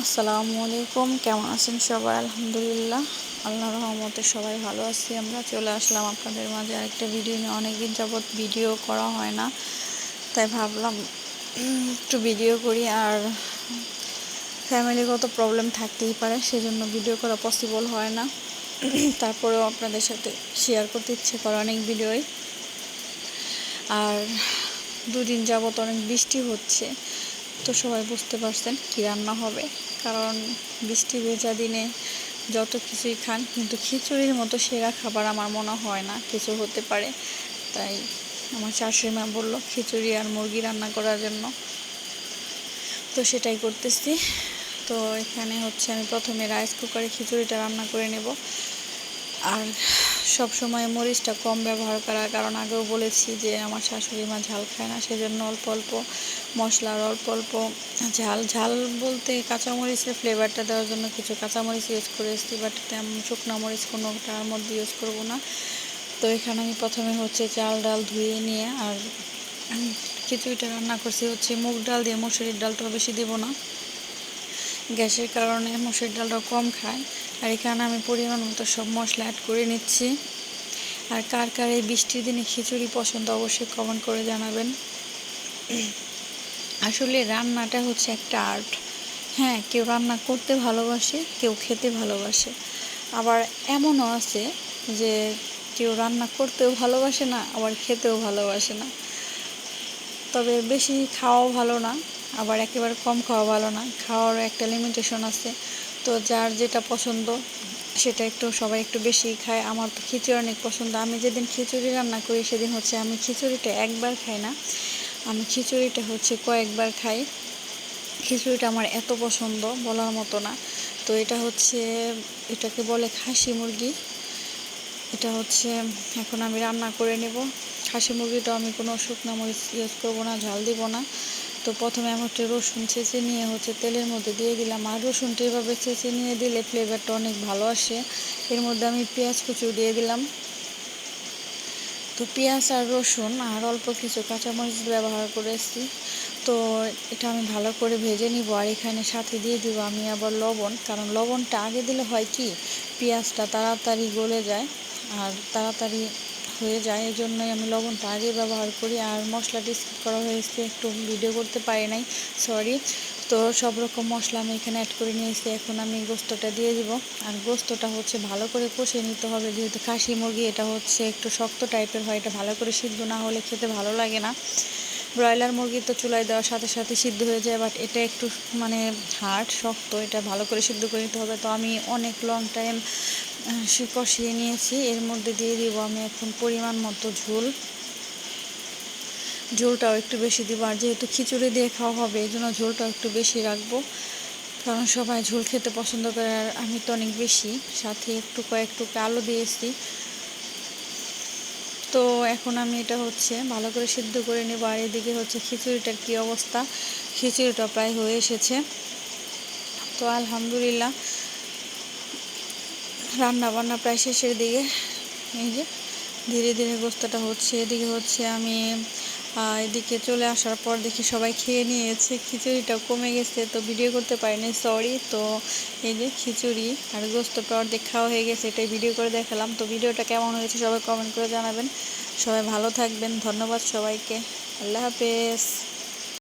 আসসালামু আলাইকুম, কেমন আছেন সবাই? আলহামদুলিল্লাহ, আল্লাহ রহমতে সবাই ভালো আছি। আমরা চলে আসলাম আপনাদের মাঝে আরেকটা ভিডিও নিয়ে। অনেকদিন যাবৎ ভিডিও করা হয় না, তাই ভাবলাম একটু ভিডিও করি। আর ফ্যামিলিগত প্রবলেম থাকতেই পারে, সেজন্য ভিডিও করা পসিবল হয় না। তারপরেও আপনাদের সাথে শেয়ার করতে ইচ্ছে করে অনেক ভিডিওই। আর দুদিন যাবত অনেক বৃষ্টি হচ্ছে। তো সবাই বুঝতে পারছেন কী রান্না হবে। কারণ বৃষ্টি ভেজা দিনে যত কিছুই খান, কিন্তু খিচুড়ির মতো সেরা খাবার আমার মনে হয় না, কিছু হতে পারে। তাই আমার শাশুড়ি মা বলল, খিচুড়ি আর মুরগি রান্না করার জন্য। তো সেটাই করতেছি। তো এখানে হচ্ছে আমি প্রথমে রাইস কুকারে খিচুড়িটা রান্না করে নেব। আর সব সময় মরিচটা কম ব্যবহার করার কারণ আগেও বলেছি যে আমার শাশুড়ি মা ঝাল খায় না, সেজন্য অল্প অল্প মশলার অল্প অল্প ঝাল। ঝাল বলতে কাঁচামরিচের ফ্লেভারটা দেওয়ার জন্য কিছু কাঁচামরিচ ইউজ করেছি বাট তেমন শুকনো মরিচ কোনোটার মধ্যে ইউজ করব না। তো এখানে আমি প্রথমে হচ্ছে চাল ডাল ধুয়ে নিয়ে আর খিচুড়িটা রান্না করছি হচ্ছে মুগ ডাল দিয়ে, মসুরির ডালটা বেশি দেবো না। গ্যাসের কারণে মসুর ডালটা কম খায়। আর এখানে আমি পরিমাণ মতো সব মশলা অ্যাড করে নিচ্ছি। আর কার কার এই বৃষ্টির দিনে খিচুড়ি পছন্দ অবশ্যই কমেন্ট করে জানাবেন। আসলে রান্নাটা হচ্ছে একটা আর্ট হ্যাঁ কেউ রান্না করতে ভালোবাসে, কেউ খেতে ভালোবাসে। আবার এমনও আছে যে কেউ রান্না করতেও ভালোবাসে না, আবার খেতেও ভালোবাসে না। তবে বেশি খাওয়াও ভালো না, আবার একেবারে কম খাওয়া ভালো না। খাওয়ার একটা লিমিটেশন আছে। তো যার যেটা পছন্দ, সেটা একটু সবাই একটু বেশি খায়। আমার তো খিচুড়ি অনেক পছন্দ। আমি যেদিন খিচুড়ি রান্না করি, সেদিন হচ্ছে আমি খিচুড়িটা একবার খাই না। আমি খিচুড়িটা হচ্ছে কয়েকবার খাই। খিচুড়িটা আমার এত পছন্দ, বলার মতো না। তো এটা হচ্ছে, এটাকে বলে খাসি মুরগি। এটা হচ্ছে, এখন আমি রান্না করে নেব। খাসি মুরগিটা আমি কোনো শুকনো মরিচ ইউজ করব না, ঝাল দিব না। তো প্রথমে আমি হচ্ছে রসুন ছেঁচে নিয়ে হচ্ছে তেলের মধ্যে দিয়ে দিলাম। আর রসুনটা এভাবে ছেঁচে নিয়ে দিলে ফ্লেভারটা অনেক ভালো আসে। এর মধ্যে আমি পেঁয়াজ কুচু দিয়ে দিলাম। তো পেঁয়াজ আর রসুন আর অল্প কিছু কাঁচামরিচ ব্যবহার করেছি। তো এটা আমি ভালো করে ভেজে নিব আর এখানে সাথে দিয়ে দিব আমি আবার লবণ। কারণ লবণটা আগে দিলে হয় কি, পেঁয়াজটা তাড়াতাড়ি গলে যায়। আর তাড়াতাড়ি হয়ে যায় এই জন্যই আমি লবণটা আগে ব্যবহার করি। আর মশলাটি স্কিপ করা হয়েছে, একটু ভিডিও করতে পারি নাই সরি তো সব রকম মশলা আমি এখানে অ্যাড করে নিয়েছি, এখন আমি গোস্তটা দিয়ে দিব। আর গোস্তটা হচ্ছে ভালো করে কষিয়ে নিতে হবে, যেহেতু খাসি মুরগি, এটা হচ্ছে একটু শক্ত টাইপের হয়, এটা ভালো করে সিদ্ধ না হলে খেতে ভালো লাগে না। ব্রয়লার মুরগি তো চুলায় দেওয়ার সাথে সাথে সিদ্ধ হয়ে যায় বাট এটা একটু মানে হার্ড শক্ত, এটা ভালো করে সিদ্ধ করে নিতে হবে। তো আমি অনেক লং টাইম কষিয়ে নিয়েছি। এর মধ্যে দিয়ে দিব আমি এখন পরিমাণ মতো ঝোল। ঝোলটাও একটু বেশি দিব, আর যেহেতু খিচুড়ি দিয়ে খাওয়া হবে, এই জন্য ঝোলটাও একটু বেশি রাখব। কারণ সবাই ঝোল খেতে পছন্দ করে, আর আমি তো অনেক বেশি। সাথে একটু কয়েকটু আলু দিয়েছি। তো এখন আমি এটা হচ্ছে ভালো করে সিদ্ধ করে নেব, আর এদিকে হচ্ছে খিচুড়িটার কী অবস্থা? খিচুড়িটা প্রায় হয়ে এসেছে। তো আলহামদুলিল্লাহ রান্না বান্না প্রায় শেষের দিকে। এই যে ধীরে ধীরে গোস্তটা হচ্ছে, এদিকে হচ্ছে আমি এদিকে চলে আসার পর দেখি সবাই খেয়ে নিয়েছে খিচুড়িটা কমে গেছে, তো ভিডিও করতে পারিনি সরি তো এই যে খিচুড়ি আর গোস্তটা অর্ধেক খাওয়া হয়ে গেছে, এটাই ভিডিও করে দেখালাম, তো ভিডিওটা কেমন হয়েছে সবাই কমেন্ট করে জানাবেন। সবাই ভালো থাকবেন, ধন্যবাদ সবাইকে, আল্লাহ হাফেজ।